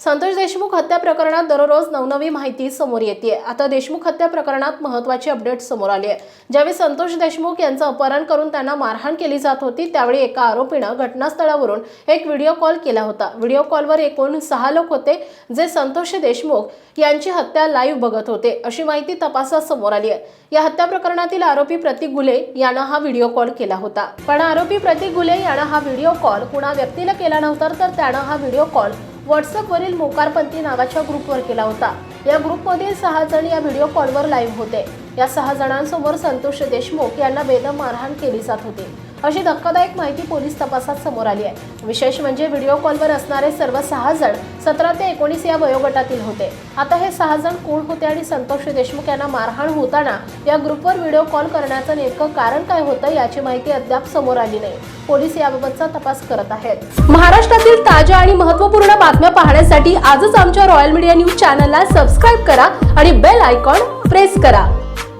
संतोष देशमुख हत्या प्रकरणात दररोज नवनवी माहिती समोर येते आता देशमुख हत्या प्रकरणात महत्वाची अपडेट समोर आली आहे ज्यावेळी संतोष देशमुख यांचं अपहरण करून त्यांना मारहाण केली जात होती त्यावेळी एका आरोपीनं घटनास्थळावरून एक व्हिडिओ कॉल केला होता. व्हिडिओ कॉलवर एकूण सहा लोक होते जे संतोष देशमुख यांची हत्या लाईव्ह बघत होते अशी माहिती तपासात समोर आली आहे या हत्या प्रकरणातील आरोपी प्रतीक गुले यानं हा व्हिडिओ कॉल केला होता. पण आरोपी प्रतीक गुले यानं हा व्हिडिओ कॉल कुणा व्यक्तीला केला नव्हता तर त्यानं हा व्हिडिओ कॉल व्हॉट्सअपवरील मोकारपंथी नावाच्या ग्रुपवर केला होता. या ग्रुपमधील सहा जण या व्हिडिओ कॉलवर लाईव्ह होते. या सहा जणांसमोर संतोष देशमुख यांना बेदम मारहाण केली जात होती. अशी धक्कादायक माहिती पोलीस तपासात समोर आली आहे. विशेष म्हणजे व्हिडिओ कॉलवर असणारे सर्व सहा जण सतरा ते एकोणीस या वयोगटातील होते. आता हे सहा जण कोण होते आणि संतोष देशमुख यांना मारहाण होताना या ग्रुपवर व्हिडिओ कॉल करण्याचं नेमकं कारण काय होतं याची माहिती अद्याप समोर आली नाही. पोलीस याबाबतचा तपास करत आहेत. महाराष्ट्रातील ताज्या आणि महत्त्वपूर्ण बातम्या पाहण्यासाठी आजच आमच्या रॉयल मीडिया न्यूज चॅनलला सबस्क्राईब करा आणि बेल आयकॉन प्रेस करा.